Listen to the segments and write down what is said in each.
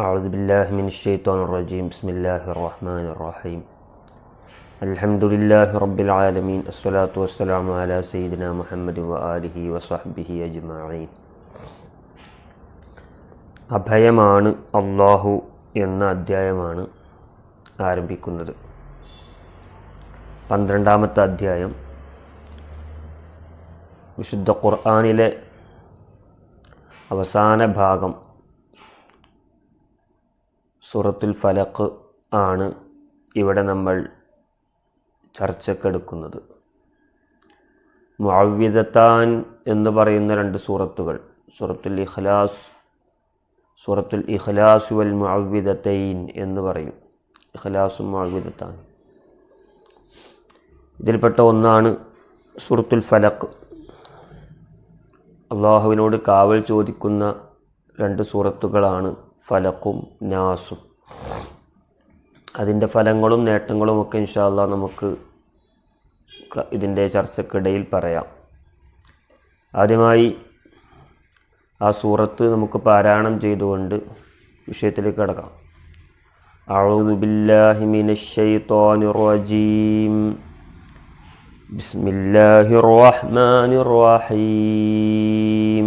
أعوذ بالله من الشيطان الرجيم بسم الله الرحمن الرحيم الحمد لله رب العالمين الصلاة والسلام على سيدنا محمد وآله وصحبه أجمعين അഭയമാണ് അള്ളാഹു എന്ന അധ്യായമാണ് ആരംഭിക്കുന്നത് പന്ത്രണ്ടാമത്തെ അധ്യായം വിശുദ്ധ ഖുർആാനിലെ അവസാന ഭാഗം സൂറത്തുൽ ഫലക്ക് ആണ് ഇവിടെ നമ്മൾ ചർച്ചക്കെടുക്കുന്നത്. മുഅവ്വിദത്താൻ എന്ന് പറയുന്ന രണ്ട് സൂറത്തുകൾ സൂറത്തുൽ ഇഖ്ലാസ് സൂറത്തുൽ ഇഖ്ലാസ് വൽ മുഅവ്വിദത്തൈൻ എന്ന് പറയും. ഇഖ്ലാസും മുഅവ്വിദത്താൻ. ഇതിൽപ്പെട്ട ഒന്നാണ് സൂറത്തുൽ ഫലക്ക് അള്ളാഹുവിനോട് കാവൽ ചോദിക്കുന്ന രണ്ട് സൂറത്തുകളാണ് ഫലക്കും നാസും. അതിൻ്റെ ഫലങ്ങളും നേട്ടങ്ങളും ഒക്കെ ഇൻഷാല്ല നമുക്ക് ഇതിൻ്റെ ചർച്ചക്കിടയിൽ പറയാം ആദ്യമായി ആ സൂറത്ത് നമുക്ക് പാരായണം ചെയ്തുകൊണ്ട് വിഷയത്തിലേക്ക് കിടക്കാം أعوذ بالله من الشيطان الرجيم بسم الله الرحمن الرحيم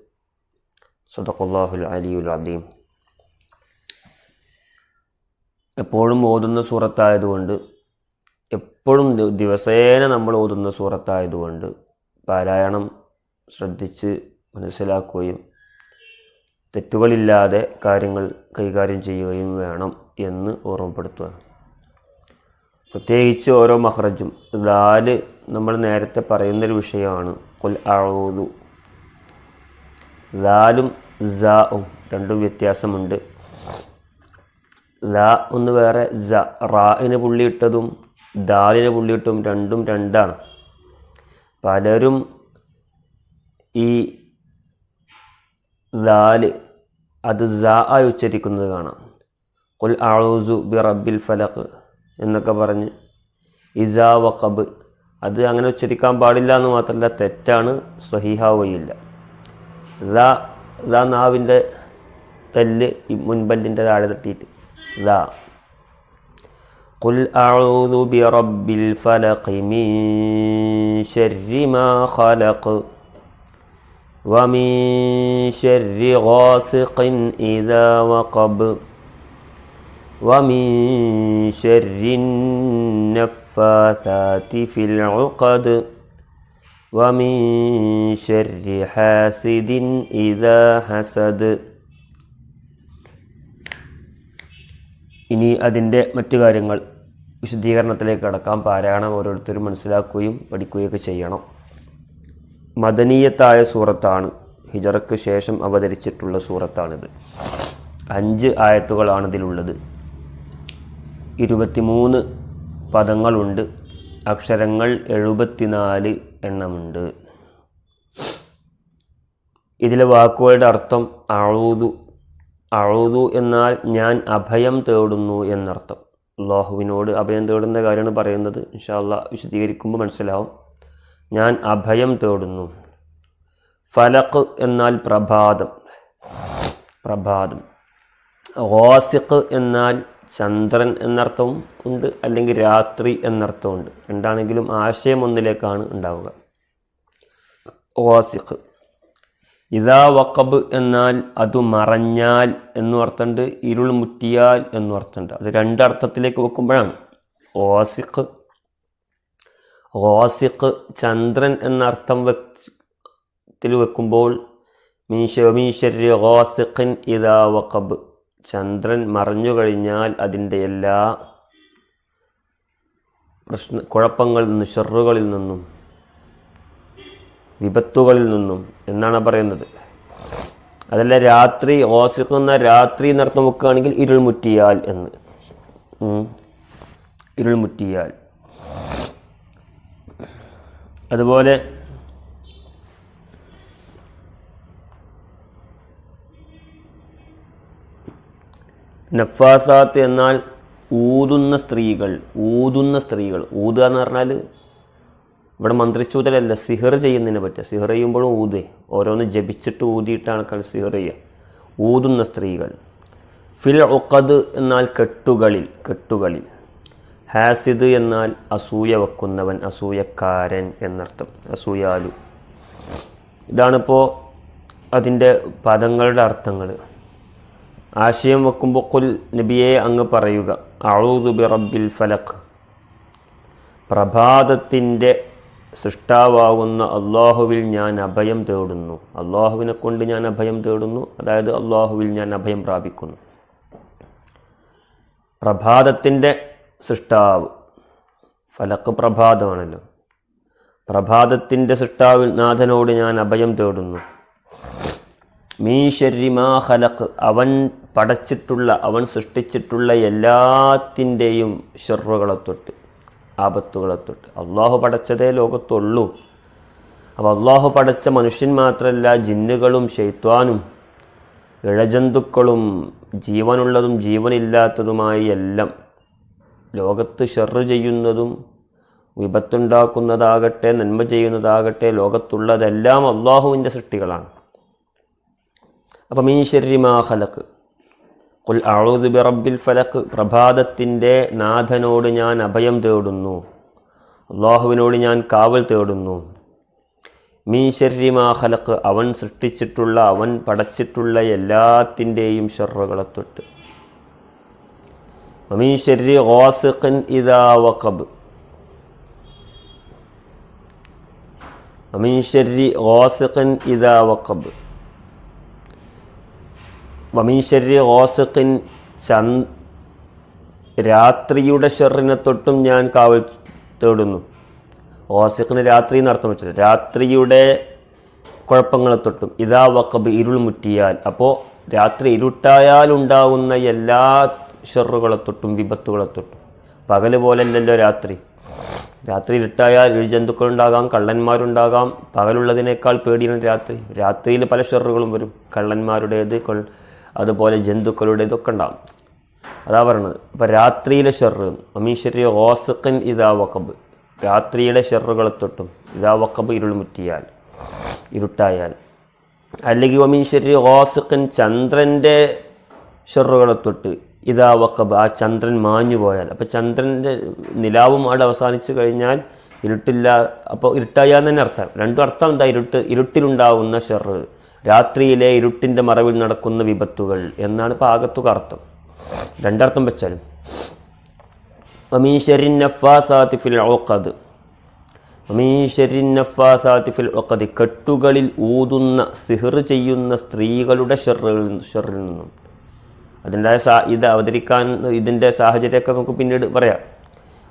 സദഖുല്ലാഹുൽ അലിയുൽ അദീം. എപ്പോഴും ഓതുന്ന സൂറത്തായതുകൊണ്ട് എപ്പോഴും ദിവസേന നമ്മൾ ഓതുന്ന സൂറത്തായതുകൊണ്ട് പാരായണം ശ്രദ്ധിച്ച് മനസ്സിലാക്കുകയും തെറ്റുകളില്ലാതെ കാര്യങ്ങൾ കൈകാര്യം ചെയ്യുകയും വേണം എന്ന് ഓർമ്മപ്പെടുത്തുക പ്രത്യേകിച്ച് ഓരോ മഹ്റജും ദാൽ നമ്മൾ നേരത്തെ പറയുന്നൊരു വിഷയമാണ് കൊൽ അഴൂതു ദാലും ജാവും രണ്ടും വ്യത്യാസമുണ്ട്. ല ഒന്ന് വേറെ ജ റായിന് പുള്ളിയിട്ടതും ദാലിന് പുള്ളിയിട്ടും രണ്ടും രണ്ടാണ്. പലരും ഈ ദാൽ അത് ജ ആയി ഉച്ചരിക്കുന്നത് കാണാം. കുൽ ആളൂസു ബി റബ്ബിൽ ഫലഖ് എന്നൊക്കെ പറഞ്ഞ് ഇസ വഖബ് അത് അങ്ങനെ ഉച്ചരിക്കാൻ പാടില്ല എന്ന് മാത്രമല്ല തെറ്റാണ് സ്വഹീഹാവുകയില്ല. ദാ നാവിൻ്റെ തെല്ല് ഈ മുൻപല്ലിൻ്റെ താഴെ തട്ടിയിട്ട് ദാ قل أعوذ برب الفلق من شر ما خلق ومن شر غاسق إذا وقب ومن شر النفاثات في العقد ومن شر حاسد إذا حسد ഇനി അതിൻ്റെ മറ്റു കാര്യങ്ങൾ വിശദീകരണത്തിലേക്ക് കടക്കാം പാരായണം ഓരോരുത്തരും മനസ്സിലാക്കുകയും പഠിക്കുകയൊക്കെ ചെയ്യണം മദനീയത്തായ സൂറത്താണ് ഹിജറയ്ക്ക് ശേഷം അവതരിച്ചിട്ടുള്ള സൂറത്താണിത് അഞ്ച് ആയത്തുകളാണ് ഇതിലുള്ളത് ഇരുപത്തിമൂന്ന് പദങ്ങളുണ്ട് അക്ഷരങ്ങൾ എഴുപത്തിനാല് എണ്ണമുണ്ട്. ഇതിലെ വാക്കുകളുടെ അർത്ഥം അഴുതു അഴുതു എന്നാൽ ഞാൻ അഭയം തേടുന്നു എന്നർത്ഥം. അള്ളാഹുവിനോട് അഭയം തേടുന്ന കാര്യമാണ് പറയുന്നത്. ഇൻഷാല്ല വിശദീകരിക്കുമ്പോൾ മനസ്സിലാവും. ഞാൻ അഭയം തേടുന്നു. ഫലക്ക് എന്നാൽ പ്രഭാതം. പ്രഭാതം. ഓസിഖ് എന്നാൽ ചന്ദ്രൻ എന്നർത്ഥവും ഉണ്ട് അല്ലെങ്കിൽ രാത്രി എന്നർത്ഥമുണ്ട് രണ്ടാണെങ്കിലും ആശയം ഒന്നിലേക്കാണ് ഉണ്ടാവുക. ഓസിഖ് ഇതാ വക്കബ് എന്നാൽ അത് മറഞ്ഞാൽ എന്നു അർത്ഥമുണ്ട് ഇരുൾ മുറ്റിയാൽ എന്നു അർത്ഥമുണ്ട്. അത് രണ്ടർത്ഥത്തിലേക്ക് വെക്കുമ്പോഴാണ്. ഓസിഖ് ഓസിഖ് ചന്ദ്രൻ എന്ന അർത്ഥം വെത്തിൽ വെക്കുമ്പോൾ മീശമീശ്വരി ഓസിഖിൻ ഇതാ വക്കബ് ചന്ദ്രൻ മറഞ്ഞു കഴിഞ്ഞാൽ അതിന്റെ എല്ലാ പ്രശ്ന കുഴപ്പങ്ങളിൽ നിന്നും ഷെറുകളിൽ നിന്നും വിപത്തുകളിൽ നിന്നും എന്നാണ് പറയുന്നത്. അതല്ല രാത്രി ഓസിക്കുന്ന രാത്രി നടത്തം വെക്കുകയാണെങ്കിൽ ഇരുൾമുറ്റിയാൽ എന്ന്. ഇരുൾ ഇരുൾമുറ്റിയാൽ അതുപോലെ നഫാസാത്ത് എന്നാൽ ഊതുന്ന സ്ത്രീകൾ ഊതുന്ന സ്ത്രീകൾ. ഊതുക എന്ന് പറഞ്ഞാൽ ഇവിടെ മന്ത്രിച്ചൂതലല്ല സിഹർ ചെയ്യുന്നതിനെ പറ്റുക സിഹർ ചെയ്യുമ്പോഴും ഊതേ. ഓരോന്ന് ജപിച്ചിട്ട് ഊതിയിട്ടാണ് കൾ സിഹർ ചെയ്യുക. ഊതുന്ന സ്ത്രീകൾ. ഫിൽ ഒക്കത് എന്നാൽ കെട്ടുകളിൽ കെട്ടുകളിൽ. ഹാസിദ് എന്നാൽ അസൂയ വെക്കുന്നവൻ അസൂയക്കാരൻ എന്നർത്ഥം. അസൂയാലു. ഇതാണിപ്പോൾ അതിന്റെ പദങ്ങളുടെ അർത്ഥങ്ങൾ ആശയം വെക്കുമ്പോൾ കുൽ നബിയെ അങ്ങ് പറയുക. അഊദു ബി റബ്ബിൽ ഫലഖ് പ്രഭാതത്തിന്റെ സൃഷ്ടാവാകുന്ന അള്ളാഹുവിൽ ഞാൻ അഭയം തേടുന്നു. അള്ളാഹുവിനെ കൊണ്ട് ഞാൻ അഭയം തേടുന്നു. അതായത് അള്ളാഹുവിൽ ഞാൻ അഭയം പ്രാപിക്കുന്നു. പ്രഭാതത്തിന്റെ സൃഷ്ടാവ്. ഫലക്ക് പ്രഭാതമാണല്ലോ. പ്രഭാതത്തിന്റെ സൃഷ്ടാവിൽ നാഥനോട് ഞാൻ അഭയം തേടുന്നു. മീ മീശരിമാ ഹലക്ക് അവൻ പടച്ചിട്ടുള്ള അവൻ സൃഷ്ടിച്ചിട്ടുള്ള എല്ലാത്തിന്റെയും ഷെറുകളെ തൊട്ട് ആപത്തുകളെ തൊട്ട്. അള്ളാഹു പടച്ചതേ ലോകത്തുള്ളൂ. അപ്പോൾ അള്ളാഹു പടച്ച മനുഷ്യൻ മാത്രമല്ല ജിന്നുകളും ഷെയ്ത്വാനും ഇഴജന്തുക്കളും ജീവനുള്ളതും ജീവനില്ലാത്തതുമായി എല്ലാം ലോകത്ത് ഷെറ് ചെയ്യുന്നതും വിപത്തുണ്ടാക്കുന്നതാകട്ടെ നന്മ ചെയ്യുന്നതാകട്ടെ ലോകത്തുള്ളതെല്ലാം അള്ളാഹുവിന്റെ സൃഷ്ടികളാണ്. അപ്പം ഈ ശരീരമാ ഹലക്ക് കുൽ അഴുദ് ബിറബിൽ ഫലക്ക് പ്രഭാതത്തിന്റെ നാഥനോട് ഞാൻ അഭയം തേടുന്നു. അള്ളാഹുവിനോട് ഞാൻ കാവൽ തേടുന്നു. മീ ശരീമാ ഹലക്ക് അവൻ സൃഷ്ടിച്ചിട്ടുള്ള അവൻ പടച്ചിട്ടുള്ള എല്ലാത്തിന്റെയും ഷെറുകളെ തൊട്ട്. മീ ശരി ഗോസിഖൻ ഇതാ വഖബ്. മീ ശരി ഗോസിഖൻ ഇതാ വഖബ്. വമീശരി ഓസക്കിൻ ചന്ദ് രാത്രിയുടെ ഷെറിനെ തൊട്ടും ഞാൻ കാവൽ തേടുന്നു. ഓസക്കിന് രാത്രി എന്നർത്ഥം വെച്ചത് രാത്രിയുടെ കുഴപ്പങ്ങളെ തൊട്ടും. ഇതാ വക്കബ് ഇരുൾ മുറ്റിയാൽ. അപ്പോൾ രാത്രി ഇരുട്ടായാൽ ഉണ്ടാകുന്ന എല്ലാ ഷെറുകളെ തൊട്ടും വിപത്തുകളെ തൊട്ടും. പകൽ പോലല്ലല്ലോ രാത്രി. രാത്രി ഇരുട്ടായാൽ ഇഴജന്തുക്കളുണ്ടാകാം കള്ളന്മാരുണ്ടാകാം. പകലുള്ളതിനേക്കാൾ പേടിയാണ് രാത്രി. രാത്രിയിൽ പല ഷെറുകളും വരും. കള്ളന്മാരുടേത് കൊൾ അതുപോലെ ജന്തുക്കളുടെ ഇതൊക്കെ ഉണ്ടാകും അതാ പറയണത്. അപ്പം രാത്രിയിലെ ഷെറ് അമീശ്വരി ഓസക്കൻ ഇതാ വക്കബ് രാത്രിയിലെ ഷെറുകളെ തൊട്ടും ഇതാ വക്കബ് ഇരുൾ മുറ്റിയാൽ ഇരുട്ടായാൽ. അല്ലെങ്കിൽ ഒമീശ്വരി ഓസക്കൻ ചന്ദ്രന്റെ ഷെറുകളെ തൊട്ട് ഇതാ വക്കബ് ആ ചന്ദ്രൻ മാഞ്ഞു പോയാൽ. അപ്പോൾ ചന്ദ്രന്റെ നിലാവും അവിടെ അവസാനിച്ചു കഴിഞ്ഞാൽ ഇരുട്ടില്ല. അപ്പോൾ ഇരുട്ടായാന്ന് തന്നെ അർത്ഥം. രണ്ടും അർത്ഥം എന്താ? ഇരുട്ട് ഇരുട്ടിലുണ്ടാവുന്ന ഷെറ് രാത്രിയിലെ ഇരുട്ടിന്റെ മറവിൽ നടക്കുന്ന വിപത്തുകൾ എന്നാണ് പാകത്തുക അർത്ഥം. രണ്ടർത്ഥം വെച്ചാലും. അമീഷരിൻ നഫാസാത്തി ഫിൽ ഓക്കത് അമീഷരിൻ നഫാസാത്തി ഫിൽ ഒക്കത് കെട്ടുകളിൽ ഊതുന്ന സിഹർ ചെയ്യുന്ന സ്ത്രീകളുടെ ഷെറിൽ ഷെറിൽ നിന്നും. അതിന്റെ സാ ഇത് അവതരിക്കാൻ ഇതിന്റെ സാഹചര്യമൊക്കെ നമുക്ക് പിന്നീട് പറയാം.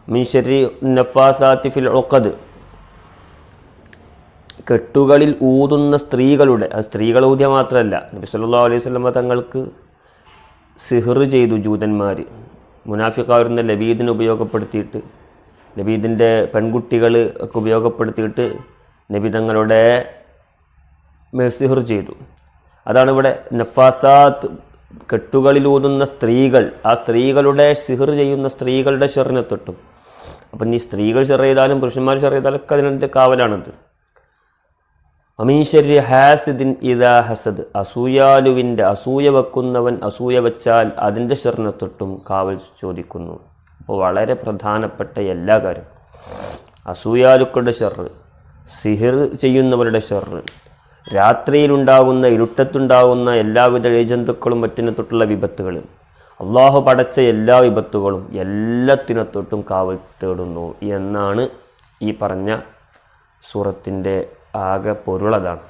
മീഷരി നഫാസാത്തി ഫിൽ ഒക്കത് കെട്ടുകളിൽ ഊതുന്ന സ്ത്രീകളുടെ അത് സ്ത്രീകൾ ഊതിയ മാത്രമല്ല നബി സല്ലാ അലൈഹി സ്വലമ തങ്ങൾക്ക് സിഹർ ചെയ്തു ജൂതന്മാർ മുനാഫിക്കാവുന്ന ലബീദിനെ ഉപയോഗപ്പെടുത്തിയിട്ട് ലബീദിന്റെ പെൺകുട്ടികൾ ഒക്കെ ഉപയോഗപ്പെടുത്തിയിട്ട് നബി തങ്ങളുടെ മേൽ സിഹർ ചെയ്തു. അതാണ് ഇവിടെ നഫാസാത്ത് കെട്ടുകളിൽ ഊതുന്ന സ്ത്രീകൾ ആ സ്ത്രീകളുടെ സിഹർ ചെയ്യുന്ന സ്ത്രീകളുടെ ഷെറിനെ തൊട്ടും അപ്പം നീ സ്ത്രീകൾ ഷെർ ചെയ്താലും പുരുഷന്മാർ ഷെർ ചെയ്താലും ഒക്കെ അതിനെന്ത് കാവലാണത്. അമീശരി ഹാസിദിൻ ഇതാ ഹസദ്. അസൂയാലുവിന്റെ അസൂയ വെക്കുന്നവൻ അസൂയ വച്ചാൽ അതിന്റെ ശരണത്തൊട്ടും തൊട്ടും കാവൽ ചോദിക്കുന്നു. അപ്പോൾ വളരെ പ്രധാനപ്പെട്ട എല്ലാ കാര്യം അസൂയാലുക്കളുടെ ഷെറ് സിഹിർ ചെയ്യുന്നവരുടെ ഷെറ് രാത്രിയിലുണ്ടാകുന്ന ഇരുട്ടത്തുണ്ടാകുന്ന എല്ലാവിധ ഏജന്തുക്കളും മറ്റിനെ തൊട്ടുള്ള വിപത്തുകൾ അള്ളാഹു പടച്ച എല്ലാ വിപത്തുകളും എല്ലാത്തിനെ തൊട്ടും കാവൽ തേടുന്നു എന്നാണ് ഈ പറഞ്ഞ സൂറത്തിന്റെ ആകെ പൊരുളതാണ്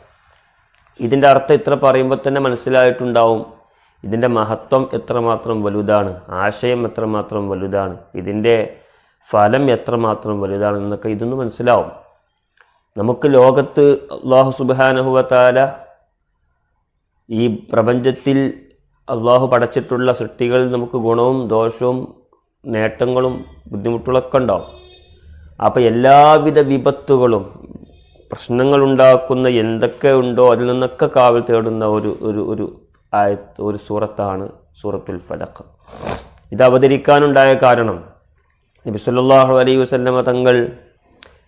ഇതിന്റെ അർത്ഥം ഇത്ര പറയുമ്പോൾ തന്നെ മനസ്സിലായിട്ടുണ്ടാവും. ഇതിന്റെ മഹത്വം എത്രമാത്രം വലുതാണ് ആശയം എത്രമാത്രം വലുതാണ് ഇതിന്റെ ഫലം എത്രമാത്രം വലുതാണ് എന്നൊക്കെ ഇതൊന്ന് മനസ്സിലാവും. നമുക്ക് ലോകത്ത് അള്ളാഹു സുബാനഹുവത്താല ഈ പ്രപഞ്ചത്തിൽ അള്ളാഹു പടച്ചിട്ടുള്ള സൃഷ്ടികളിൽ നമുക്ക് ഗുണവും ദോഷവും നേട്ടങ്ങളും ബുദ്ധിമുട്ടുകളൊക്കെ ഉണ്ടാവും. അപ്പോൾ എല്ലാവിധ വിപത്തുകളും പ്രശ്നങ്ങളുണ്ടാക്കുന്ന എന്തൊക്കെ ഉണ്ടോ അതിൽ നിന്നൊക്കെ കാവൽ തേടുന്ന ഒരു ഒരു ഒരു ആയത്ത് ഒരു സൂറത്താണ് സൂറത്തുൽ ഫലഖ്. ഇത് അവതരിക്കാനുണ്ടായ കാരണം നബി സല്ലാഹു അലൈഹി വസല്ലമ തങ്ങൾ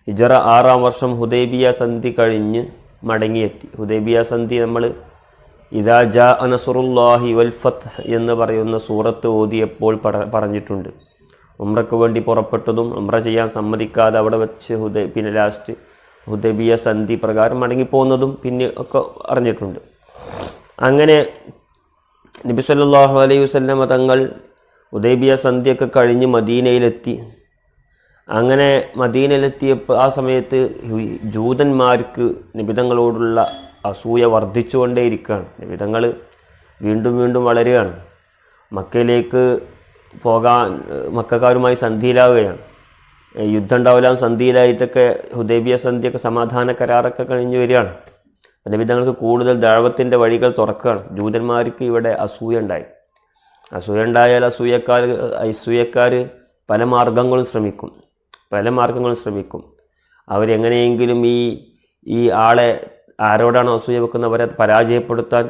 ഇജറ ആറാം വർഷം ഹുദൈബിയ സന്ധി കഴിഞ്ഞ് മടങ്ങിയെത്തി. ഹുദൈബിയ സന്ധി നമ്മൾ ഇദാ ജാ അനസുറുല്ലാഹി വൽ ഫത്ത് എന്ന് പറയുന്ന സൂറത്ത് ഓതിയപ്പോൾ പറ- പറഞ്ഞിട്ടുണ്ട്. ഉമ്രക്ക് വേണ്ടി പുറപ്പെട്ടതും ഉമ്ര ചെയ്യാൻ സമ്മതിക്കാതെ അവിടെ വെച്ച് ഹുദൈ പിന്നെ ലാസ്റ്റ് ഹുദൈബിയ സന്ധി പ്രകാരം മടങ്ങിപ്പോകുന്നതും പിന്നെ ഒക്കെ അറിഞ്ഞിട്ടുണ്ട്. അങ്ങനെ നബി സല്ലാഹു അലൈഹി വസല്ലമ തങ്ങൾ ഉദൈബിയ സന്ധ്യയൊക്കെ കഴിഞ്ഞ് മദീനയിലെത്തി. അങ്ങനെ മദീനയിലെത്തിയപ്പോൾ ആ സമയത്ത് ജൂതന്മാർക്ക് നിബിതങ്ങളോടുള്ള അസൂയ വർദ്ധിച്ചുകൊണ്ടേയിരിക്കുകയാണ്. നിബിതങ്ങൾ വീണ്ടും വീണ്ടും വളരുകയാണ്. മക്കയിലേക്ക് പോകാൻ മക്കാരുമായി സന്ധിയിലാവുകയാണ്. യുദ്ധം ഉണ്ടാവില്ല സന്ധിയിലായിട്ടൊക്കെ ഹുദൈബിയ സന്ധിയൊക്കെ സമാധാന കരാറൊക്കെ കഴിഞ്ഞു വരികയാണ്. നബിതങ്ങൾക്ക് കൂടുതൽ ദഴവത്തിന്റെ വഴികൾ തുറക്കുകയാണ്. ജൂതന്മാർക്ക് ഇവിടെ അസൂയ ഉണ്ടായി. അസൂയ ഉണ്ടായാൽ അസൂയക്കാർ അസൂയക്കാർ പല മാർഗങ്ങളും ശ്രമിക്കും. പല മാർഗങ്ങളും ശ്രമിക്കും. അവരെങ്ങനെയെങ്കിലും ഈ ഈ ആളെ ആരോടാണ് അസൂയ വെക്കുന്നത് അവരെ പരാജയപ്പെടുത്താൻ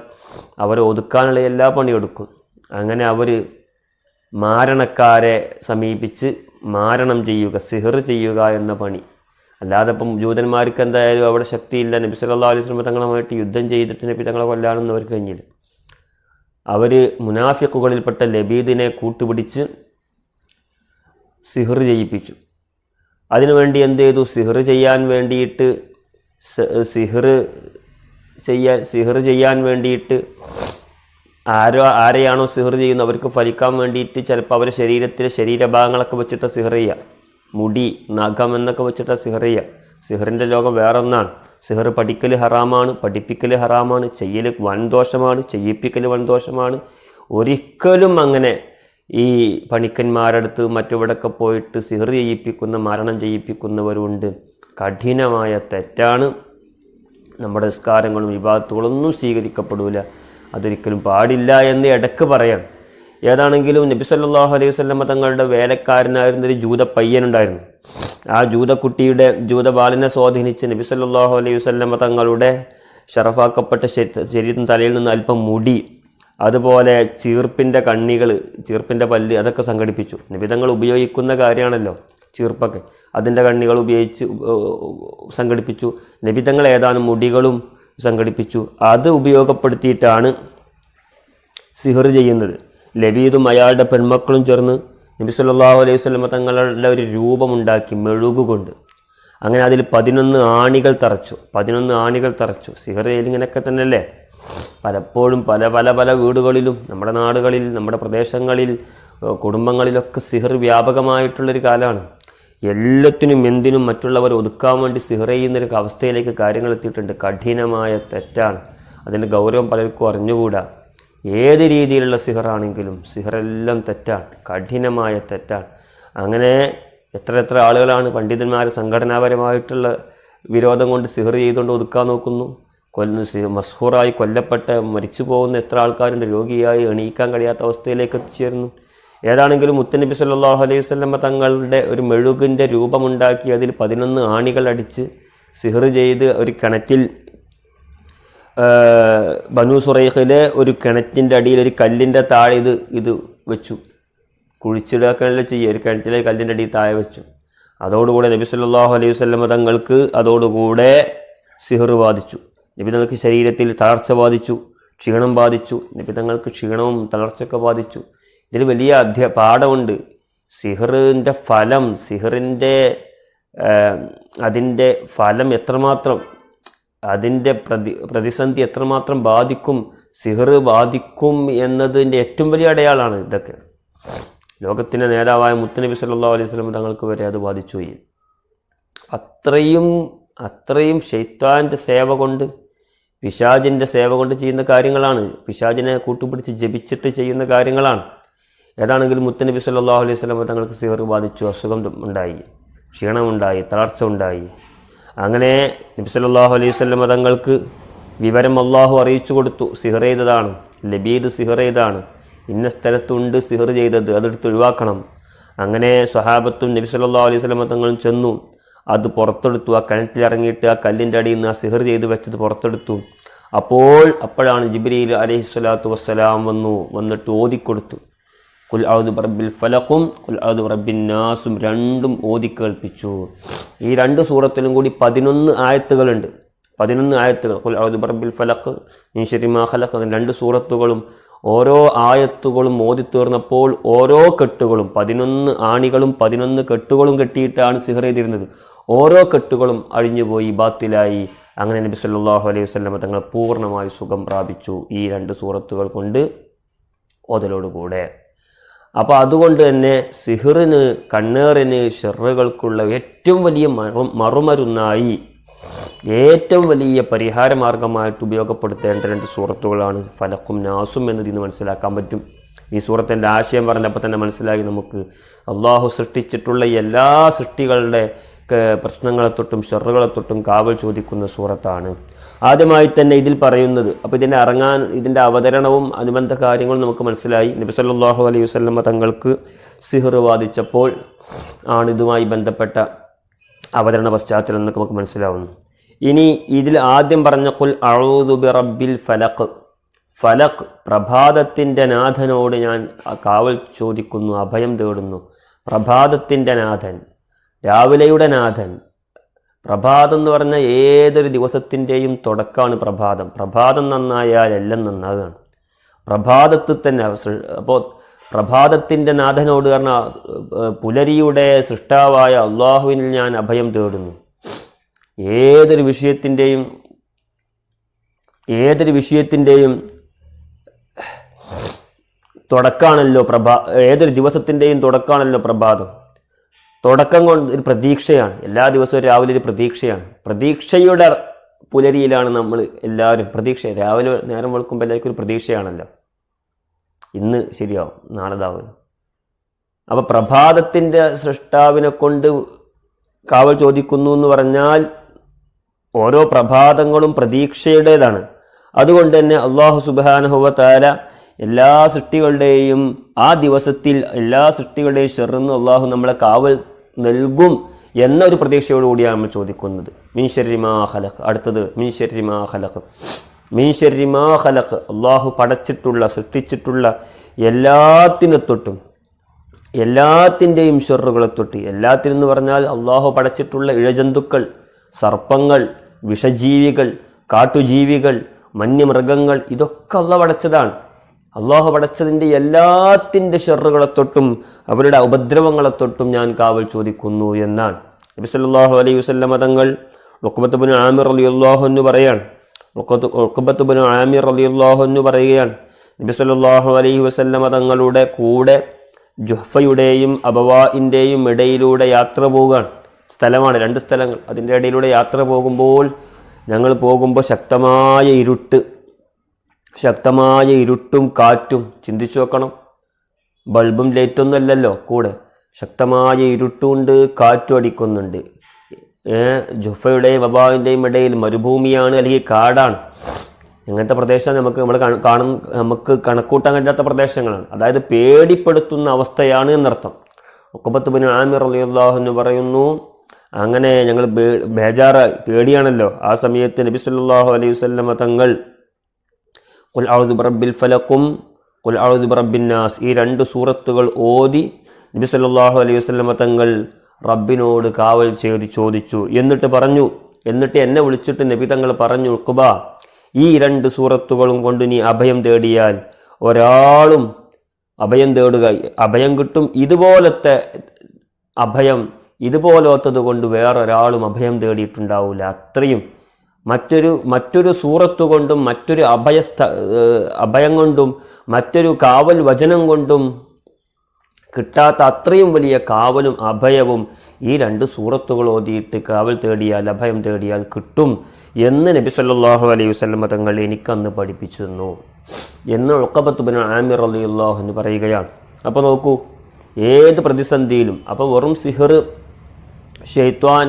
അവരെ ഒതുക്കാനുള്ള എല്ലാ പണിയെടുക്കും. അങ്ങനെ അവർ മാരണക്കാരെ സമീപിച്ച് മാരണം ചെയ്യുക സിഹർ ചെയ്യുക എന്ന പണി. അല്ലാതെ ഇപ്പം ജൂതന്മാർക്ക് എന്തായാലും അവിടെ ശക്തിയില്ല. നബി സല്ലാ അലൈഹി സ്വലം തങ്ങളുമായിട്ട് യുദ്ധം ചെയ്തിട്ട് നബി തങ്ങളെ കൊല്ലാനൊന്നും അവർക്ക് കഴിഞ്ഞില്ല. അവർ മുനാഫിക്കുകളിൽപ്പെട്ട ലബീദിനെ കൂട്ടുപിടിച്ച് സിഹർ ചെയ്യിപ്പിച്ചു. അതിനുവേണ്ടി എന്ത് ചെയ്തു? സിഹർ ചെയ്യാൻ വേണ്ടിയിട്ട് സിഹർ ചെയ്യാൻ സിഹർ ചെയ്യാൻ വേണ്ടിയിട്ട് ആരോ ആരെയാണോ സിഹർ ചെയ്യുന്നത് അവർക്ക് ഫലിക്കാൻ വേണ്ടിയിട്ട് ചിലപ്പോൾ അവരുടെ ശരീരത്തിലെ ശരീരഭാഗങ്ങളൊക്കെ വെച്ചിട്ട് സിഹർ ചെയ്യുക. മുടി നഖം എന്നൊക്കെ വെച്ചിട്ട് സിഹർ ചെയ്യുക. സിഹറിന്റെ ലോകം വേറെ ഒന്നാണ് സിഹർ പഠിക്കൽ ഹറാമാണ് പഠിപ്പിക്കൽ ഹറാമാണ് ചെയ്യൽ വൻദോഷമാണ് ചെയ്യിപ്പിക്കൽ വൻദോഷമാണ്. ഒരിക്കലും അങ്ങനെ ഈ പണിക്കന്മാരടുത്ത് മറ്റിവിടൊക്കെ പോയിട്ട് സിഹർ ചെയ്യിപ്പിക്കുന്ന മരണം ചെയ്യിപ്പിക്കുന്നവരുണ്ട്. കഠിനമായ തെറ്റാണ്. നമ്മുടെ നിസ്കാരങ്ങളും വിവാദത്തുകളൊന്നും സ്വീകരിക്കപ്പെടില്ല അതൊരിക്കലും പാടില്ല എന്ന് ഇടയ്ക്ക് പറയാം. ഏതാണെങ്കിലും നബി സല്ലല്ലാഹു അലൈഹി വസല്ലമ തങ്ങളുടെ വേലക്കാരനായിരുന്ന ഒരു ജൂത പയ്യനുണ്ടായിരുന്നു. ആ ജൂത കുട്ടിയുടെ ജൂത ബാലനെ സ്വാധീനിച്ച് നബി സല്ലല്ലാഹു അലൈഹി വസല്ലമ തങ്ങളുടെ ഷറഫാക്കപ്പെട്ട ശരീരം തലയിൽ നിന്ന് അല്പം മുടി അതുപോലെ ചീർപ്പിന്റെ കണ്ണികൾ ചീർപ്പിന്റെ പല്ല് അതൊക്കെ സംഘടിപ്പിച്ചു. നിബിധങ്ങൾ ഉപയോഗിക്കുന്ന കാര്യമാണല്ലോ ചീർപ്പൊക്കെ. അതിന്റെ കണ്ണികൾ ഉപയോഗിച്ച് സംഘടിപ്പിച്ചു. നിബിധങ്ങൾ ഏതാനും മുടികളും സംഘടിപ്പിച്ചു. അത് ഉപയോഗപ്പെടുത്തിയിട്ടാണ് സിഹർ ചെയ്യുന്നത്. ലബീദും അയാളുടെ പെൺമക്കളും ചേർന്ന് നബി സല്ലല്ലാഹു അലൈഹി വസല്ലമ തങ്ങളുടെ ഒരു രൂപമുണ്ടാക്കി മെഴുകുകൊണ്ട്. അങ്ങനെ അതിൽ പതിനൊന്ന് ആണികൾ തറച്ചു. പതിനൊന്ന് ആണികൾ തറച്ചു. സിഹർ ഇങ്ങനെയൊക്കെ തന്നെയല്ലേ? പലപ്പോഴും പല പല പല വീടുകളിലും നമ്മുടെ നാടുകളിൽ നമ്മുടെ പ്രദേശങ്ങളിൽ കുടുംബങ്ങളിലൊക്കെ സിഹർ വ്യാപകമായിട്ടുള്ളൊരു കാലമാണ്. എല്ലാത്തിനും എന്തിനും മറ്റുള്ളവർ ഒതുക്കാൻ വേണ്ടി സിഹർ ചെയ്യുന്നൊരു അവസ്ഥയിലേക്ക് കാര്യങ്ങൾ എത്തിയിട്ടുണ്ട്. കഠിനമായ തെറ്റാണ്. അതിന്റെ ഗൗരവം പലർക്കും അറിഞ്ഞുകൂടാ. ഏത് രീതിയിലുള്ള സിഹറാണെങ്കിലും സിഹറെല്ലാം തെറ്റാണ്. കഠിനമായ തെറ്റാണ്. അങ്ങനെ എത്ര എത്ര ആളുകളാണ് പണ്ഡിതന്മാർ സംഘടനാപരമായിട്ടുള്ള വിരോധം കൊണ്ട് സിഹർ ചെയ്തുകൊണ്ട് ഒതുക്കാൻ നോക്കുന്നു. കൊല്ല മസ്ഹൂറായി കൊല്ലപ്പെട്ട് മരിച്ചു പോകുന്ന എത്ര ആൾക്കാരുണ്ട് രോഗിയായി എണീക്കാൻ കഴിയാത്ത അവസ്ഥയിലേക്ക് എത്തിച്ചേരുന്നു. ഏതാണെങ്കിലും മുത്തനബി സല്ലാഹു അലൈഹി വസല്ലമ തങ്ങളുടെ ഒരു മെഴുകിന്റെ രൂപമുണ്ടാക്കി അതിൽ പതിനൊന്ന് ആണികൾ അടിച്ച് സിഹർ ചെയ്ത് ഒരു കിണറ്റിൽ ബനു സുറൈഖിലെ ഒരു കിണറ്റിന്റെ അടിയിൽ ഒരു കല്ലിന്റെ താഴെ ഇത് ഇത് വെച്ചു. കുഴിച്ചിടാക്കണല്ലോ ചെയ്യുക ഒരു കിണറ്റിലെ കല്ലിന്റെ അടിയിൽ താഴെ വെച്ചു. അതോടുകൂടെ നബി സല്ലാഹു അലൈഹി വസല്ലമ തങ്ങൾക്ക് അതോടുകൂടെ സിഹർ ബാധിച്ചു. നബി തങ്ങൾക്ക് ശരീരത്തിൽ തളർച്ച ബാധിച്ചു ക്ഷീണം ബാധിച്ചു. നബി തങ്ങൾക്ക് ക്ഷീണവും തളർച്ചയൊക്കെ ബാധിച്ചു. ഇതിൽ വലിയ അധ്യ പാഠമുണ്ട്. സിഹറിന്റെ ഫലം സിഹറിന്റെ അതിന്റെ ഫലം എത്രമാത്രം അതിന്റെ പ്രതി പ്രതിസന്ധി എത്രമാത്രം ബാധിക്കും സിഹർ ബാധിക്കും എന്നതിന്റെ ഏറ്റവും വലിയ അടയാളാണ് ഇതൊക്കെ. ലോകത്തിന്റെ നേതാവായ മുത്തനബി സല്ലല്ലാഹു അലൈഹി സ്വലം തങ്ങൾക്ക് വരെ അത് ബാധിച്ചു അത്രയും അത്രയും ഷെയ്ത്താന്റെ സേവ കൊണ്ട് പിശാജിന്റെ സേവ കൊണ്ട് ചെയ്യുന്ന കാര്യങ്ങളാണ്. പിശാജിനെ കൂട്ടുപിടിച്ച് ജപിച്ചിട്ട് ചെയ്യുന്ന കാര്യങ്ങളാണ്. ഏതാണെങ്കിലും മുത്തനബി സല്ലല്ലാഹു അലൈഹി സ്വലം തങ്ങൾക്ക് സിഹർ ബാധിച്ചു അസുഖം ഉണ്ടായി ക്ഷീണമുണ്ടായി തളർച്ച ഉണ്ടായി അങ്ങനെ നബി സല്ലല്ലാഹു അലൈഹി സ്വലം തങ്ങൾക്ക് വിവരം അള്ളാഹു അറിയിച്ചു കൊടുത്തു. സിഹർ ചെയ്തതാണ് ലബീദ് സിഹർ ചെയ്താണ്. ഇന്ന സ്ഥലത്തുണ്ട് സിഹർ ചെയ്തത് അതെടുത്ത് ഒഴിവാക്കണം. അങ്ങനെ സ്വഹാബത്തും നബി സല്ലല്ലാഹു അലൈഹി സ്വലം തങ്ങളും ചെന്നു. അത് പുറത്തെടുത്തു. ആ കിണറ്റിലിറങ്ങിയിട്ട് ആ കല്ലിന്റെ അടിയിൽ നിന്ന് ആ സിഹർ ചെയ്ത് വെച്ചത് പുറത്തെടുത്തു. അപ്പോൾ അപ്പോഴാണ് ജിബ്രീൽ അലൈഹി സ്വലാത്തു വസ്സലാം വന്നു വന്നിട്ട് ഓതിക്കൊടുത്തു. കുൽ ഔദ് റബ്ബിൽ ഫലഖും കുൽ ഔദ് റബ്ബിൻ നാസും രണ്ടും ഓതി കേൾപ്പിച്ചു. ഈ രണ്ട് സൂറത്തിലും കൂടി പതിനൊന്ന് ആയത്തുകളുണ്ട്. പതിനൊന്ന് ആയത്തുകൾ. കുൽ ഔദ് റബ്ബിൽ ഫലഖ് ഇൻഷരിമാ ഖലഖ് രണ്ട് സൂറത്തുകളും ഓരോ ആയത്തുകളും ഓതി തീർന്നപ്പോൾ ഓരോ കെട്ടുകളും പതിനൊന്ന് ആണികളും പതിനൊന്ന് കെട്ടുകളും കെട്ടിയിട്ടാണ് സിഹർ ചെയ്തിരുന്നത്. ഓരോ കെട്ടുകളും അഴിഞ്ഞുപോയി ബാത്തിലായി. അങ്ങനെ നബി സല്ലാഹു അലൈഹി വസ്ലം തങ്ങൾ പൂർണമായി സുഖം പ്രാപിച്ചു ഈ രണ്ട് സൂറത്തുകൾ കൊണ്ട് ഓതലോടുകൂടെ. അപ്പോൾ അതുകൊണ്ട് തന്നെ സിഹിറിന് കണ്ണേറിന് ഷെറുകൾക്കുള്ള ഏറ്റവും വലിയ മറു മറുമരുന്നായി ഏറ്റവും വലിയ പരിഹാര മാർഗമായിട്ട് ഉപയോഗപ്പെടുത്തേണ്ട രണ്ട് സൂറത്തുകളാണ്. ഫലക്കും നാസും എന്നതിൽ നിന്ന് മനസ്സിലാക്കാൻ പറ്റും. ഈ സൂറത്തിന്റെ ആശയം പറഞ്ഞപ്പോൾ തന്നെ മനസ്സിലായി നമുക്ക്. അള്ളാഹു സൃഷ്ടിച്ചിട്ടുള്ള എല്ലാ സൃഷ്ടികളുടെ പ്രശ്നങ്ങളെ തൊട്ടും ഷെറുകളെ തൊട്ടും കാവൽ ചോദിക്കുന്ന സൂറത്താണ്. ആദ്യമായി തന്നെ ഇതിൽ പറയുന്നത്. അപ്പോൾ ഇതിന്റെ ഇറങ്ങാൻ ഇതിന്റെ അവതരണവും അനുബന്ധ കാര്യങ്ങളും നമുക്ക് മനസ്സിലായി. നബി സല്ലല്ലാഹു അലൈഹി വസല്ലമ തങ്ങൾക്ക് സിഹർ വാദിച്ചപ്പോൾ ആണ് ഇതുമായി ബന്ധപ്പെട്ട അവതരണ പശ്ചാത്തലം എന്നൊക്കെ നമുക്ക് മനസ്സിലാവുന്നു. ഇനി ഇതിൽ ആദ്യം പറഞ്ഞ കുൽ അഊദു ബി റബ്ബിൽ ഫലഖ്. ഫലഖ് പ്രഭാതത്തിന്റെ നാഥനോട് ഞാൻ കാവൽ ചോദിക്കുന്നു അഭയം തേടുന്നു. പ്രഭാതത്തിന്റെ നാഥൻ രാവിലെയുടെ നാഥൻ പ്രഭാതം എന്ന് പറഞ്ഞ ഏതൊരു ദിവസത്തിന്റെയും തുടക്കമാണ് പ്രഭാതം. പ്രഭാതം നന്നായാൽ എല്ലാം നന്നാകുകയാണ് പ്രഭാതത്തിൽ തന്നെ അപ്പോൾ പ്രഭാതത്തിന്റെ നാഥനോട് പറഞ്ഞ പുലരിയുടെ സൃഷ്ടാവായ അള്ളാഹുവിനിൽ ഞാൻ അഭയം തേടുന്നു. ഏതൊരു വിഷയത്തിന്റെയും ഏതൊരു വിഷയത്തിന്റെയും തുടക്കാണല്ലോ പ്രഭാ ഏതൊരു ദിവസത്തിന്റെയും തുടക്കാണല്ലോ പ്രഭാതം. തുടക്കം കൊണ്ട് ഒരു പ്രതീക്ഷയാണ്. എല്ലാ ദിവസവും രാവിലെ ഒരു പ്രതീക്ഷയാണ്. പ്രതീക്ഷയുടെ പുലരിയിലാണ് നമ്മൾ എല്ലാവരും. പ്രതീക്ഷ രാവിലെ നേരം വെളുക്കുമ്പോൾ എല്ലാവർക്കും ഒരു പ്രതീക്ഷയാണല്ലോ. ഇന്ന് ശരിയാവും നാളെ ഇതാവും. അപ്പോൾ പ്രഭാതത്തിന്റെ സൃഷ്ടാവിനെ കൊണ്ട് കാവൽ ചോദിക്കുന്നു എന്ന് പറഞ്ഞാൽ ഓരോ പ്രഭാതങ്ങളും പ്രതീക്ഷയുടേതാണ്. അതുകൊണ്ട് തന്നെ അള്ളാഹു സുബാനഹുവ താര എല്ലാ സൃഷ്ടികളുടെയും ആ ദിവസത്തിൽ എല്ലാ സൃഷ്ടികളുടെയും ചെറുന്ന് അള്ളാഹു നമ്മളെ കാവൽ നൽകും എന്ന ഒരു പ്രതീക്ഷയോടുകൂടിയാണ് നമ്മൾ ചോദിക്കുന്നത്. മീൻശരിമാ ഹലഖ് അടുത്തത് മീൻശരിമാ ഹലഖ് മീൻ ഷെരിമാ ഹലഖ് അള്ളാഹു പടച്ചിട്ടുള്ള സൃഷ്ടിച്ചിട്ടുള്ള എല്ലാത്തിനെ തൊട്ടും എല്ലാത്തിന്റെയും ഷെറുകളെ തൊട്ട് എല്ലാത്തിനെന്ന് പറഞ്ഞാൽ അള്ളാഹു പടച്ചിട്ടുള്ള ഇഴജന്തുക്കൾ സർപ്പങ്ങൾ വിഷജീവികൾ കാട്ടുജീവികൾ മന്യമൃഗങ്ങൾ ഇതൊക്കെ അള്ളാഹ് പടച്ചതാണ്. അള്ളാഹു പടച്ചതിന്റെ എല്ലാത്തിന്റെ ഷെറുകളെ തൊട്ടും അവരുടെ ഉപദ്രവങ്ങളെ തൊട്ടും ഞാൻ കാവൽ ചോദിക്കുന്നു എന്നാണ്. നബി സല്ലല്ലാഹു അലൈഹി വസ്ല്ല തങ്ങൾ റുക്ബത്തുബിൻ ആമിർ അലി അള്ളാഹു എന്ന് പറയാണ് റുക്ബത്തുബിൻ ആമിർ അലി അള്ളാഹു എന്ന് പറയുകയാണ്. നബി സല്ലല്ലാഹു അലൈഹി വസ്ല്ല മതങ്ങളുടെ കൂടെ ജുഹ്ഫയുടെയും അബവാഇന്റെയും ഇടയിലൂടെ യാത്ര പോവുകയാണ്. സ്ഥലമാണ് രണ്ട് സ്ഥലങ്ങൾ. അതിന്റെ ഇടയിലൂടെ യാത്ര പോകുമ്പോൾ ഞങ്ങൾ പോകുമ്പോൾ ശക്തമായ ഇരുട്ട് ശക്തമായ ഇരുട്ടും കാറ്റും ചിന്തിച്ചു നോക്കണം ബൾബും ലൈറ്റൊന്നും അല്ലല്ലോ കൂടെ. ശക്തമായ ഇരുട്ടുണ്ട് കാറ്റും അടിക്കുന്നുണ്ട്. ജുഫയുടെയും വബാവിന്റെയും ഇടയിൽ മരുഭൂമിയാണ് അല്ലെങ്കിൽ കാടാണ്. ഇങ്ങനത്തെ പ്രദേശം നമുക്ക് നമ്മൾ കാണും നമുക്ക് കണക്കൂട്ടാൻ കഴിയാത്ത പ്രദേശങ്ങളാണ്. അതായത് പേടിപ്പെടുത്തുന്ന അവസ്ഥയാണ് എന്നർത്ഥം. ഒക്കപ്പത്ത് ബിൻ ആമിർ അലിയുള്ളാഹു എന്ന് പറയുന്നു അങ്ങനെ ഞങ്ങൾ ബേജാറ ബേജാറായി പേടിയാണല്ലോ. ആ സമയത്ത് നബി സല്ലല്ലാഹു അലൈഹി വസല്ലമ തങ്ങൾ കുൽ ഔദു ബറബിൽ ഫലക്കും കുൽ ഔദു ബറബിൻ നാസ്. ഈ രണ്ട് സൂറത്തുകൾ ഓതി നബി സല്ലാഹു അലൈഹി വസ്ലമ തങ്ങൾ റബ്ബിനോട് കാവൽ ചെയ്ത് ചോദിച്ചു. എന്നിട്ട് പറഞ്ഞു എന്നിട്ട് എന്നെ വിളിച്ചിട്ട് നബി തങ്ങൾ പറഞ്ഞു കുബ ഈ രണ്ട് സൂറത്തുകളും കൊണ്ട് നീ അഭയം തേടിയാൽ ഒരാളും അഭയം തേടുക അഭയം കിട്ടും. ഇതുപോലത്തെ അഭയം ഇതുപോലത്തത് കൊണ്ട് വേറൊരാളും അഭയം തേടിയിട്ടുണ്ടാവില്ല അത്രയും മറ്റൊരു മറ്റൊരു സൂറത്ത് കൊണ്ടും മറ്റൊരു അഭയസ്ഥ അഭയം കൊണ്ടും മറ്റൊരു കാവൽ വചനം കൊണ്ടും കിട്ടാത്ത അത്രയും വലിയ കാവലും അഭയവും ഈ രണ്ട് സൂറത്തുകൾ ഓതിയിട്ട് കാവൽ തേടിയാൽ അഭയം തേടിയാൽ കിട്ടും എന്ന് നബി സല്ലാഹു അലൈഹി വസ്ലം തങ്ങൾ എനിക്കന്ന് പഠിപ്പിച്ചു തന്നു. എന്ന് ഉക്കബത്തുബിൻ ആമിർ അലിയുള്ളാഹു എന്ന് പറയുകയാണ്. അപ്പോൾ നോക്കൂ ഏത് പ്രതിസന്ധിയിലും അപ്പോൾ വെറും സിഹർ ഷെയ്ത്വാൻ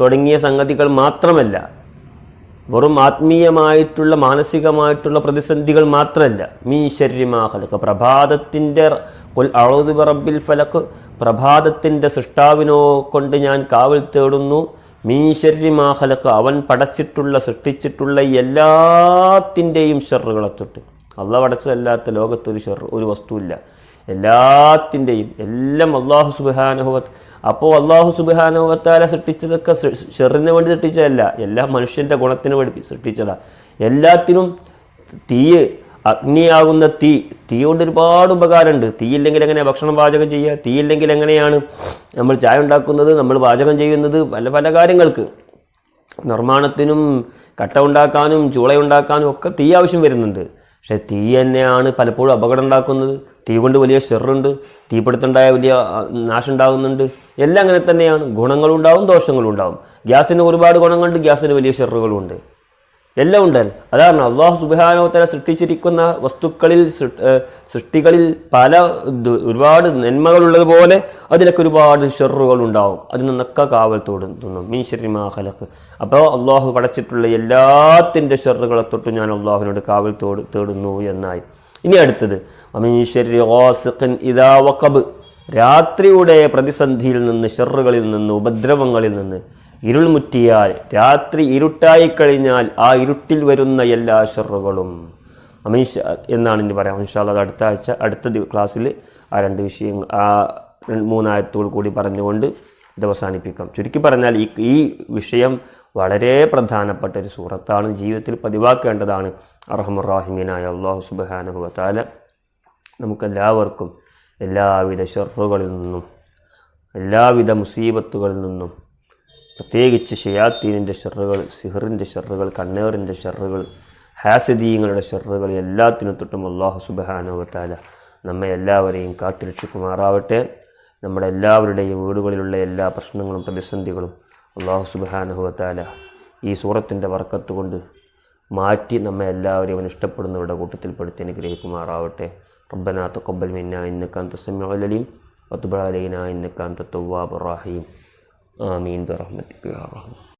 തുടങ്ങിയ സംഗതികൾ മാത്രമല്ല വെറും ആത്മീയമായിട്ടുള്ള മാനസികമായിട്ടുള്ള പ്രതിസന്ധികൾ മാത്രമല്ല. മീ ശരീരമാഹലക്ക് പ്രഭാതത്തിന്റെ ഔദ് റബ്ബിൽ ഫലക്ക് പ്രഭാതത്തിന്റെ സൃഷ്ടാവിനോ കൊണ്ട് ഞാൻ കാവൽ തേടുന്നു. മീ ശരീരമാഹലക്ക് അവൻ പടച്ചിട്ടുള്ള സൃഷ്ടിച്ചിട്ടുള്ള എല്ലാത്തിന്റെയും ഷെറുകളെ തൊട്ട്. അള്ള പടച്ചതല്ലാത്ത ലോകത്തൊരു ഷെർ ഒരു വസ്തുവില്ല. എല്ലാത്തിന്റെയും എല്ലാം അള്ളാഹു സുബാനുഭവത്ത് അപ്പോൾ അള്ളാഹു സുബാനുഭവത്താല സൃഷ്ടിച്ചതൊക്കെ ഷെറിന് വേണ്ടി സൃഷ്ടിച്ചതല്ല. എല്ലാ മനുഷ്യന്റെ ഗുണത്തിന് വേണ്ടി സൃഷ്ടിച്ചതാണ് എല്ലാത്തിനും തീ അഗ്നിയാകുന്ന തീ തീ കൊണ്ട് ഒരുപാട് ഉപകാരമുണ്ട്. തീയില്ലെങ്കിൽ എങ്ങനെ ഭക്ഷണം പാചകം ചെയ്യുക? തീയില്ലെങ്കിൽ എങ്ങനെയാണ് നമ്മൾ ചായ ഉണ്ടാക്കുന്നത്? നമ്മൾ പാചകം ചെയ്യുന്നത് പല പല കാര്യങ്ങൾക്ക്. നിർമ്മാണത്തിനും കട്ട ഉണ്ടാക്കാനും ചൂള ഉണ്ടാക്കാനും ഒക്കെ തീ ആവശ്യം വരുന്നുണ്ട്. പക്ഷെ തീ തന്നെയാണ് പലപ്പോഴും അപകടം ഉണ്ടാക്കുന്നത് തീ കൊണ്ട് വലിയ ഷെറുണ്ട് തീപിടുത്തുണ്ടായ വലിയ നാശം ഉണ്ടാകുന്നുണ്ട് എല്ലാം അങ്ങനെ തന്നെയാണ്. ഗുണങ്ങളുണ്ടാവും ദോഷങ്ങളുണ്ടാവും. ഗ്യാസിന് ഒരുപാട് ഗുണങ്ങളുണ്ട് ഗ്യാസിന് വലിയ ഷെറുകളും ഉണ്ട് എല്ലാം ഉണ്ട്. അതാണ് അള്ളാഹു സുബാനോത്തര സൃഷ്ടിച്ചിരിക്കുന്ന വസ്തുക്കളിൽ സൃഷ്ടികളിൽ പല ഒരുപാട് നന്മകളുള്ളതുപോലെ അതിലൊക്കെ ഒരുപാട് ഷെറുകൾ ഉണ്ടാവും. അതിൽ നിന്നൊക്കെ കാവൽ തോന്നുന്നു മീൻ ഷെറിമാ ഹലക്ക് അപ്പോൾ അള്ളാഹു പടച്ചിട്ടുള്ള എല്ലാത്തിന്റെ ഷെറുകളെ തൊട്ട് ഞാൻ അള്ളാഹുവിനോട് കാവൽ തോട് തേടുന്നു എന്നായി. ഇനി അടുത്തത്. ഇദാ വഖബ്. രാത്രിയുടെ പ്രതിസന്ധിയിൽ നിന്ന് ഷെറുകളിൽ നിന്ന് ഉപദ്രവങ്ങളിൽ നിന്ന് ഇരുൾ മുറ്റിയാൽ രാത്രി ഇരുട്ടായി കഴിഞ്ഞാൽ ആ ഇരുട്ടിൽ വരുന്ന എല്ലാ ഷെറുകളും അമീഷ എന്നാണ് ഇനി പറയാം. ഇൻഷാല്ല അടുത്ത ആഴ്ച അടുത്ത ക്ലാസ്സിൽ ആ രണ്ട് വിഷയങ്ങൾ ആ രണ്ട് മൂന്നായത്തുകൾ കൂടി പറഞ്ഞുകൊണ്ട് ഇത് അവസാനിപ്പിക്കാം. ചുരുക്കി പറഞ്ഞാൽ ഈ ഈ വിഷയം വളരെ പ്രധാനപ്പെട്ട ഒരു സൂറത്താണ്. ജീവിതത്തിൽ പതിവാക്കേണ്ടതാണ്. അറഹമുറാഹിമീനായ അള്ളാഹു സുബാനുഭവ താല നമുക്കെല്ലാവർക്കും എല്ലാവിധ ഷെറുകളിൽ നിന്നും എല്ലാവിധ മുസീബത്തുകളിൽ നിന്നും പ്രത്യേകിച്ച് ഷയാത്തീനിന്റെ ഷെറുകൾ സിഹറിന്റെ ഷെറുകൾ കണ്ണേറിന്റെ ഷെറുകൾ ഹാസദീയങ്ങളുടെ ഷെറുകൾ എല്ലാത്തിനും തൊട്ടും അള്ളാഹു സുബഹാനോവത്താല നമ്മെ എല്ലാവരെയും കാത്തിരക്ഷിക്കുമാറാവട്ടെ. നമ്മുടെ എല്ലാവരുടെയും വീടുകളിലുള്ള എല്ലാ പ്രശ്നങ്ങളും പ്രതിസന്ധികളും അള്ളാഹു സുബാനുവത്താല ഈ സൂറത്തിന്റെ വർക്കത്ത് കൊണ്ട് മാറ്റി നമ്മെ എല്ലാവരെയും അവൻ ഇഷ്ടപ്പെടുന്നവരുടെ കൂട്ടത്തിൽപ്പെടുത്തി അനുഗ്രഹിക്കുമാറാവട്ടെ. റബ്ബനാ തഖബ്ബൽ മിന്ന ഇന്നക അൻത സമീഉൽ അലീം വതുബ് അലൈനാ ഇന്നക അൻത തവ്വാബുർ റഹീം. ആമീൻ ബറഹ്മത്തിക്ക്. റഹ്മാൻ.